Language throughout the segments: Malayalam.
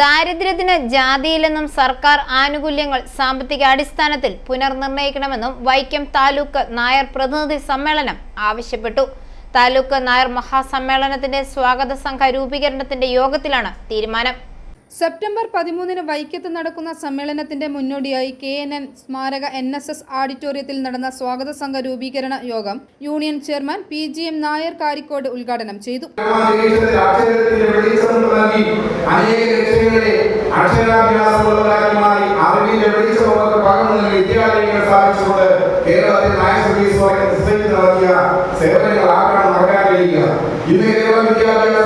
ദാരിദ്ര്യത്തിന് ജാതിയില്ലെന്നും സർക്കാർ ആനുകൂല്യങ്ങൾ സാമ്പത്തിക അടിസ്ഥാനത്തിൽ പുനർനിർണയിക്കണമെന്നും വൈക്കം താലൂക്ക് നായർ പ്രതിനിധി സമ്മേളനം ആവശ്യപ്പെട്ടു. താലൂക്ക് നായർ മഹാസമ്മേളനത്തിന്റെ സ്വാഗത സംഘ രൂപീകരണത്തിന്റെ യോഗത്തിലാണ് തീരുമാനം. സെപ്റ്റംബർ പതിമൂന്നിന് വൈക്കത്ത് നടക്കുന്ന സമ്മേളനത്തിന്റെ മുന്നോടിയായി കെ എൻ എൻ സ്മാരക എൻ എസ് എസ് ഓഡിറ്റോറിയത്തിൽ നടന്ന സ്വാഗത സംഘ രൂപീകരണ യോഗം union chairman P G M Nair Karikode ഉദ്ഘാടനം ചെയ്തു. സേവനങ്ങൾ സേവനങ്ങളാക്കണം നടക്കാൻ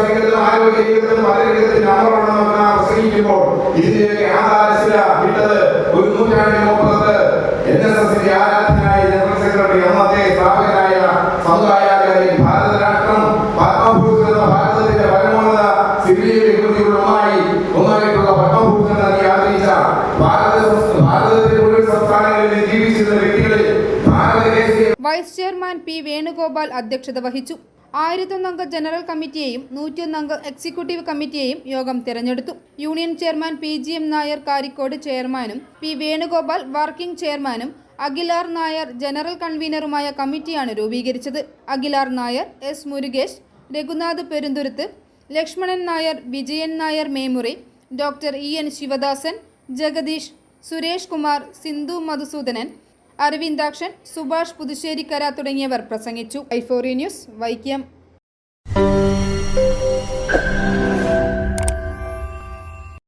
കേരള ആരോഗ്യ രംഗത്തും നാം പ്രസംഗിക്കുമ്പോൾ ഇതിന്റെയൊക്കെ ആധാരശില വിട്ടത് ഒരു നൂറ്റാണ്ടിന് മുപ്പത് എൻ എസ് എസിന്റെ ആരാധനായ ജനറൽ സെക്രട്ടറി അന്നത്തെ സ്ഥാപകനായ വ്യക്തികളിൽ വൈസ് ചെയർമാൻ പി വേണുഗോപാൽ അധ്യക്ഷത വഹിച്ചു. ആയിരത്തൊന്നംഗ ജനറൽ കമ്മിറ്റിയെയും നൂറ്റിയൊന്നംഗ എക്സിക്യൂട്ടീവ് കമ്മിറ്റിയെയും യോഗം തിരഞ്ഞെടുത്തു. Union chairman P G M Nair Karikode ചെയർമാനും പി വേണുഗോപാൽ വർക്കിംഗ് ചെയർമാനും അഖിലാർ നായർ ജനറൽ കൺവീനറുമായ കമ്മിറ്റിയാണ് രൂപീകരിച്ചത്. അഖിലാർ Nair S Murukesh Raghunath Perunthuruthu Lakshmanan Nair Vijayan Nair Memuri doctor E N Sivadasan Jagadeesh Suresh Kumar Sindhu Madhusoodanan Aravindakshan Subhash Puthusserikkara തുടങ്ങിയവർ പ്രസംഗിച്ചു. ഐഫോറി ന്യൂസ് വൈക്കം.